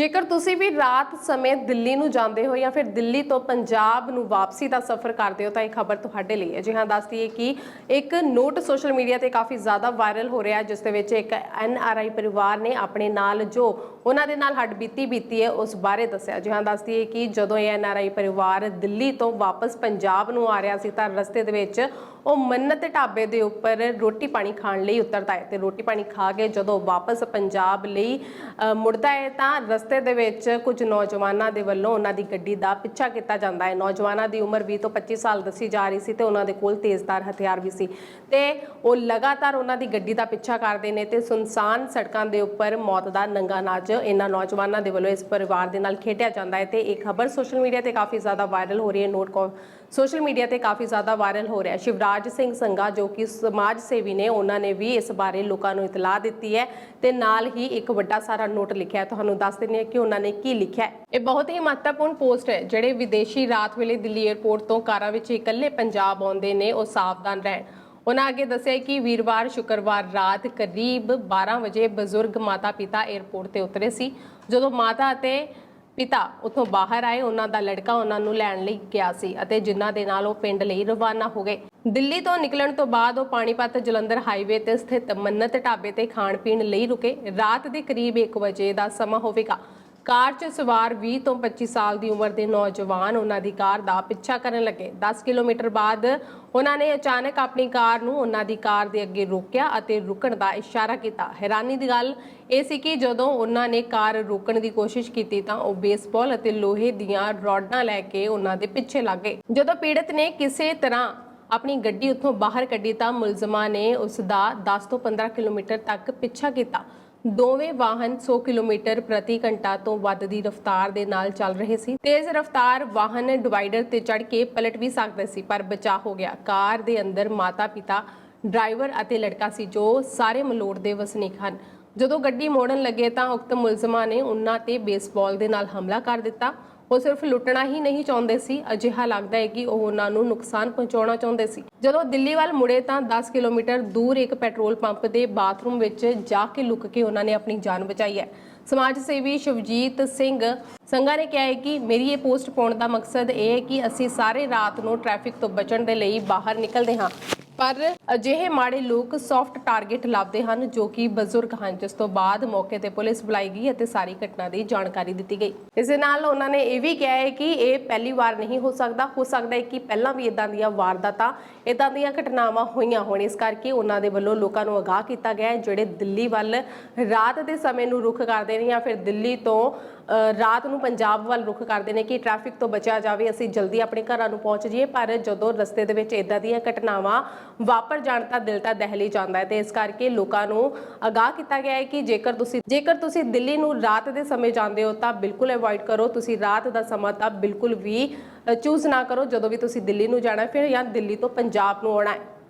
ਜੇਕਰ ਤੁਸੀਂ ਵੀ ਰਾਤ ਸਮੇਂ ਦਿੱਲੀ ਨੂੰ ਜਾਂਦੇ ਹੋ ਜਾਂ ਫਿਰ ਦਿੱਲੀ ਤੋਂ ਪੰਜਾਬ ਨੂੰ ਵਾਪਸੀ ਦਾ ਸਫ਼ਰ ਕਰਦੇ ਹੋ ਤਾਂ ਇਹ ਖਬਰ ਤੁਹਾਡੇ ਲਈ ਹੈ। ਜੀ ਹਾਂ, ਦੱਸਦੀ ਹੈ ਕਿ ਇੱਕ ਨੋਟ ਸੋਸ਼ਲ ਮੀਡੀਆ ਤੇ ਕਾਫੀ ਜ਼ਿਆਦਾ ਵਾਇਰਲ ਹੋ ਰਿਹਾ ਜਿਸ ਦੇ ਵਿੱਚ ਇੱਕ ਐਨ ਆਰ ਆਈ ਪਰਿਵਾਰ ਨੇ ਆਪਣੇ ਨਾਲ ਜੋ ਉਹਨਾਂ ਦੇ ਨਾਲ ਹੱਡਬੀਤੀ ਬੀਤੀ ਹੈ, ਉਸ ਬਾਰੇ ਦੱਸਿਆ। ਜੀ ਹਾਂ, ਦੱਸਦੀ ਹੈ ਕਿ ਜਦੋਂ ਇਹ ਐਨ ਆਰ ਆਈ ਪਰਿਵਾਰ ਦਿੱਲੀ ਤੋਂ ਵਾਪਸ ਪੰਜਾਬ ਨੂੰ ਆ ਰਿਹਾ ਸੀ ਤਾਂ ਰਸਤੇ ਦੇ ਵਿੱਚ ਉਹ ਮੰਨਤ ਢਾਬੇ ਦੇ ਉੱਪਰ ਰੋਟੀ ਪਾਣੀ ਖਾਣ ਲਈ ਉਤਰਦਾ ਹੈ ਤੇ ਰੋਟੀ ਪਾਣੀ ਖਾ ਕੇ ਜਦੋਂ ਵਾਪਸ ਪੰਜਾਬ ਲਈ ਮੁੜਦਾ ਹੈ ਤਾਂ ਰਸਤੇ ਦੇ ਵਿੱਚ ਕੁਝ ਨੌਜਵਾਨਾਂ ਦੇ ਵੱਲੋਂ ਉਹਨਾਂ ਦੀ ਗੱਡੀ ਦਾ ਪਿੱਛਾ ਕੀਤਾ ਜਾਂਦਾ ਹੈ। ਨੌਜਵਾਨਾਂ ਦੀ ਉਮਰ 20 ਤੋਂ 25 ਸਾਲ ਦੱਸੀ ਜਾ ਰਹੀ ਸੀ ਤੇ ਉਹਨਾਂ ਦੇ ਕੋਲ ਤੇਜ਼ਧਾਰ ਹਥਿਆਰ ਵੀ ਸੀ। ਤੇ ਉਹ ਲਗਾਤਾਰ ਉਹਨਾਂ ਦੀ ਗੱਡੀ ਦਾ ਪਿੱਛਾ ਕਰਦੇ ਨੇ ਤੇ ਸੁਨਸਾਨ ਸੜਕਾਂ ਦੇ ਉੱਪਰ ਮੌਤ ਦਾ ਨੰਗਾ ਨਾਚ ਇਹਨਾਂ ਨੌਜਵਾਨਾਂ ਦੇ ਵੱਲੋਂ ਇਸ ਪਰਿਵਾਰ ਦੇ ਨਾਲ ਖੇਡਿਆ ਜਾਂਦਾ ਹੈ ਤੇ ਇਹ ਖਬਰ ਸੋਸ਼ਲ ਮੀਡੀਆ ਤੇ ਕਾਫੀ ਜ਼ਿਆਦਾ ਵਾਇਰਲ ਹੋ ਰਹੀ ਹੈ। ਨੋਟ ਕੋ ਸੋਸ਼ਲ ਮੀਡੀਆ ਤੇ ਕਾਫੀ ਜ਼ਿਆਦਾ ਵਾਇਰਲ ਹੋ ਰਿਹਾ ਹੈ। ਸ਼ਿਵਰਾਜ ਸਿੰਘ ਸੰਘਾ ਜੋ ਕਿ ਸਮਾਜ ਸੇਵੀ ਨੇ, ਉਹਨਾਂ ਨੇ ਵੀ ਇਸ ਬਾਰੇ ਲੋਕਾਂ ਨੂੰ ਇਤਲਾਹ ਦਿੱਤੀ ਹੈ ਤੇ ਨਾਲ ਹੀ ਇੱਕ ਵੱਡਾ ਸਾਰਾ ਨੋਟ ਲਿਖਿਆ ਤੁਹਾਨੂੰ ਦੱਸ ਦਿੰਦੇ ਹਾਂ ਕਿ ਉਹਨਾਂ ਨੇ ਕੀ ਲਿਖਿਆ ਹੈ। ਇਹ ਬਹੁਤ ਹੀ ਮਹੱਤਵਪੂਰਨ ਪੋਸਟ ਹੈ, ਜਿਹੜੇ ਵਿਦੇਸ਼ੀ ਰਾਤ ਵੇਲੇ ਦਿੱਲੀ 에ਅਰਪੋਰਟ ਤੋਂ ਕਾਰਾਂ ਵਿੱਚ ਇਕੱਲੇ ਪੰਜਾਬ ਆਉਂਦੇ ਨੇ, ਉਹ ਸਾਵਧਾਨ ਰਹਿਣ। ਉਹਨਾਂ ਅੱਗੇ ਦੱਸਿਆ ਕਿ ਵੀਰਵਾਰ, ਸ਼ੁੱਕਰਵਾਰ ਰਾਤ ਕਰੀਬ 12 ਵਜੇ ਬਜ਼ੁਰਗ ਮਾਤਾ ਪਿਤਾ 에ਅਰਪੋਰਟ ਤੇ ਉਤਰੇ ਸੀ। ਜਦੋਂ ਮਾਤਾ ਅਤੇ ਪਿਤਾ ਉੱਥੋਂ ਬਾਹਰ ਆਏ, ਉਹਨਾਂ ਦਾ ਲੜਕਾ ਉਹਨਾਂ ਨੂੰ ਲੈਣ ਲਈ ਗਿਆ ਸੀ ਅਤੇ ਜਿਨ੍ਹਾਂ ਦੇ ਨਾਲ ਉਹ ਪਿੰਡ ਲਈ ਰਵਾਨਾ ਹੋ ਗਏ। ਦਿੱਲੀ ਤੋਂ ਨਿਕਲਣ ਤੋਂ ਬਾਅਦ ਉਹ ਪਾਣੀਪਤ ਜਲੰਧਰ ਹਾਈਵੇ ਤੇ ਸਥਿਤ ਮੰਨਤ ਢਾਬੇ ਤੇ ਖਾਣ ਪੀਣ ਲਈ ਰੁਕੇ। ਰਾਤ ਦੇ ਕਰੀਬ 1 ਵਜੇ ਦਾ ਸਮਾਂ ਹੋਵੇਗਾ। ਕਾਰ 'ਚ ਸਵਾਰ 20 ਤੋਂ 25 ਸਾਲ ਦੀ ਉਮਰ ਦੇ ਨੌਜਵਾਨ ਉਹਨਾਂ ਦੀ ਕਾਰ ਦਾ ਪਿੱਛਾ ਕਰਨ ਲੱਗੇ। 10 ਕਿਲੋਮੀਟਰ ਬਾਅਦ ਉਹਨਾਂ ਨੇ ਅਚਾਨਕ ਆਪਣੀ ਕਾਰ ਨੂੰ ਉਹਨਾਂ ਦੀ ਕਾਰ ਦੇ ਅੱਗੇ ਰੋਕਿਆ ਅਤੇ ਰੁਕਣ ਦਾ ਇਸ਼ਾਰਾ ਕੀਤਾ। ਹੈਰਾਨੀ ਦੀ ਗੱਲ ਇਹ ਸੀ ਕਿ ਜਦੋਂ ਉਹਨਾਂ ਨੇ ਕਾਰ ਰੋਕਣ ਦੀ ਕੋਸ਼ਿਸ਼ ਕੀਤੀ ਤਾਂ ਉਹ ਬੇਸਬਾਲ ਅਤੇ ਲੋਹੇ ਦੀਆਂ ਰੋਡਾਂ ਲੈ ਕੇ ਉਹਨਾਂ ਦੇ ਪਿੱਛੇ ਲੱਗ ਗਏ। ਜਦੋਂ ਪੀੜਤ ਨੇ ਕਿਸੇ ਤਰ੍ਹਾਂ ਆਪਣੀ ਗੱਡੀ ਉੱਥੋਂ ਬਾਹਰ ਕੱਢੀ ਤਾਂ ਮੁਲਜ਼ਮਾਂ ਨੇ ਉਸ ਦਾ 10 ਤੋਂ 15 ਕਿਲੋਮੀਟਰ ਤੱਕ ਪਿੱਛਾ ਕੀਤਾ। ਦੋਵੇਂ ਵਾਹਨ 100 ਕਿਲੋਮੀਟਰ ਪ੍ਰਤੀ ਘੰਟਾ ਤੋਂ ਵੱਧ ਦੀ ਰਫ਼ਤਾਰ ਦੇ ਨਾਲ ਚੱਲ ਰਹੇ ਸੀ। ਤੇਜ਼ ਰਫ਼ਤਾਰ ਵਾਹਨ ਡਿਵਾਈਡਰ ਤੇ ਚੜ੍ਹ ਕੇ ਪਲਟ ਵੀ ਸਕਦੇ ਸੀ, ਪਰ ਬਚਾਅ ਹੋ ਗਿਆ। ਕਾਰ ਦੇ ਅੰਦਰ ਮਾਤਾ ਪਿਤਾ ਡਰਾਈਵਰ ਅਤੇ ਲੜਕਾ ਸੀ ਜੋ ਸਾਰੇ ਮਲੋੜ ਦੇ ਵਸਨੀਕ ਹਨ। ਜਦੋਂ ਗੱਡੀ ਮੋੜਨ ਲੱਗੇ ਤਾਂ ਉਕਤ ਮੁਲਜ਼ਮਾਂ ਨੇ ਉਹਨਾਂ ਤੇ ਬੇਸਬਾਲ ਦੇ ਨਾਲ ਹਮਲਾ ਕਰ ਦਿੱਤਾ। ਉਹ ਸਿਰਫ ਲੁੱਟਣਾ ਹੀ ਨਹੀਂ ਚਾਹੁੰਦੇ ਸੀ। ਅਜਿਹਾ ਲੱਗਦਾ ਹੈ ਕਿ ਉਹ ਉਹਨਾਂ ਨੂੰ ਨੁਕਸਾਨ ਪਹੁੰਚਾਉਣਾ ਚਾਹੁੰਦੇ ਸੀ। ਜਦੋਂ ਦਿੱਲੀ ਵੱਲ ਮੁੜੇ ਤਾਂ 10 ਕਿਲੋਮੀਟਰ ਦੂਰ ਇੱਕ ਪੈਟਰੋਲ ਪੰਪ ਦੇ ਬਾਥਰੂਮ ਵਿੱਚ ਜਾ ਕੇ ਲੁਕ ਕੇ ਉਹਨਾਂ ਨੇ ਆਪਣੀ ਜਾਨ ਬਚਾਈ ਹੈ। ਸਮਾਜ ਸੇਵੀ ਸ਼ਿਵਜੀਤ ਸਿੰਘ ਸੰਘਾ ਨੇ ਕਿਹਾ ਹੈ ਕਿ ਮੇਰੀ ਇਹ ਪੋਸਟ ਪਾਉਣ ਦਾ ਮਕਸਦ ਇਹ ਹੈ ਕਿ ਅਸੀਂ ਸਾਰੇ ਰਾਤ ਨੂੰ ਟ੍ਰੈਫਿਕ ਤੋਂ ਬਚਣ ਦੇ ਲਈ ਬਾਹਰ ਨਿਕਲਦੇ ਹਾਂ। ਪਰ ਅਜਿਹੇ ਮਾੜੇ ਲੋਕ ਸੌਫਟ ਟਾਰਗੇਟ ਲੱਭਦੇ ਹਨ ਜੋ ਕਿ ਬਜ਼ੁਰਗ ਹਨ, ਜਿਸ ਤੋਂ ਬਾਅਦ ਮੌਕੇ ਤੇ ਪੁਲਿਸ ਬੁਲਾਈ ਗਈ ਅਤੇ ਸਾਰੀ ਘਟਨਾ ਦੀ ਜਾਣਕਾਰੀ ਦਿੱਤੀ ਗਈ। ਇਸ ਦੇ ਨਾਲ ਉਹਨਾਂ ਨੇ ਇਹ ਵੀ ਕਿਹਾ ਹੈ ਕਿ ਇਹ ਪਹਿਲੀ ਵਾਰ ਨਹੀਂ ਹੋ ਸਕਦਾ। ਹੋ ਸਕਦਾ ਹੈ ਕਿ ਪਹਿਲਾਂ ਵੀ ਇਦਾਂ ਦੀਆਂ ਵਾਰਦਾਤਾਂ ਇਦਾਂ ਦੀਆਂ ਘਟਨਾਵਾਂ ਹੋਈਆਂ ਹੋਣ। ਇਸ ਕਰਕੇ ਉਹਨਾਂ ਦੇ ਵੱਲੋਂ ਲੋਕਾਂ ਨੂੰ ਅਗਾਹ ਕੀਤਾ ਗਿਆ ਹੈ, ਜਿਹੜੇ ਦਿੱਲੀ ਵੱਲ ਰਾਤ ਦੇ ਸਮੇਂ ਨੂੰ ਰੁਖ ਕਰਦੇ ਨੇ ਜਾਂ ਫਿਰ ਦਿੱਲੀ ਤੋਂ ਰਾਤ ਨੂੰ ਪੰਜਾਬ ਵੱਲ ਰੁਖ ਕਰਦੇ ਨੇ ਕਿ ਟ੍ਰੈਫਿਕ ਤੋਂ ਬਚਿਆ ਜਾਵੇ, ਅਸੀਂ ਜਲਦੀ ਆਪਣੇ ਘਰਾਂ ਨੂੰ ਪਹੁੰਚ ਜਾਈਏ। ਪਰ ਜਦੋਂ ਰਸਤੇ ਦੇ ਵਿੱਚ ਇਦਾਂ ਦੀਆਂ ਘਟਨਾਵਾਂ ਵਾਪਰ ਜਾਣ ਤਾਂ ਦਿਲ ਤਾਂ ਦਹਿਲੀ ਜਾਂਦਾ ਹੈ ਤੇ ਇਸ ਕਰਕੇ ਲੋਕਾਂ ਨੂੰ ਅਗਾਹ ਕੀਤਾ ਗਿਆ ਹੈ ਕਿ ਜੇਕਰ ਤੁਸੀਂ ਜੇਕਰ ਤੁਸੀਂ ਦਿੱਲੀ ਨੂੰ ਰਾਤ ਦੇ ਸਮੇਂ ਜਾਂਦੇ ਹੋ ਤਾਂ ਬਿਲਕੁਲ ਅਵੋਇਡ ਕਰੋ। ਤੁਸੀਂ ਰਾਤ ਦਾ ਸਮਾਂ ਤਾਂ ਬਿਲਕੁਲ ਵੀ ਚੂਜ਼ ਨਾ ਕਰੋ ਜਦੋਂ ਵੀ ਤੁਸੀਂ ਦਿੱਲੀ ਨੂੰ ਜਾਣਾ ਫਿਰ ਜਾਂ ਦਿੱਲੀ ਤੋਂ ਪੰਜਾਬ ਨੂੰ ਆਉਣਾ ਹੈ।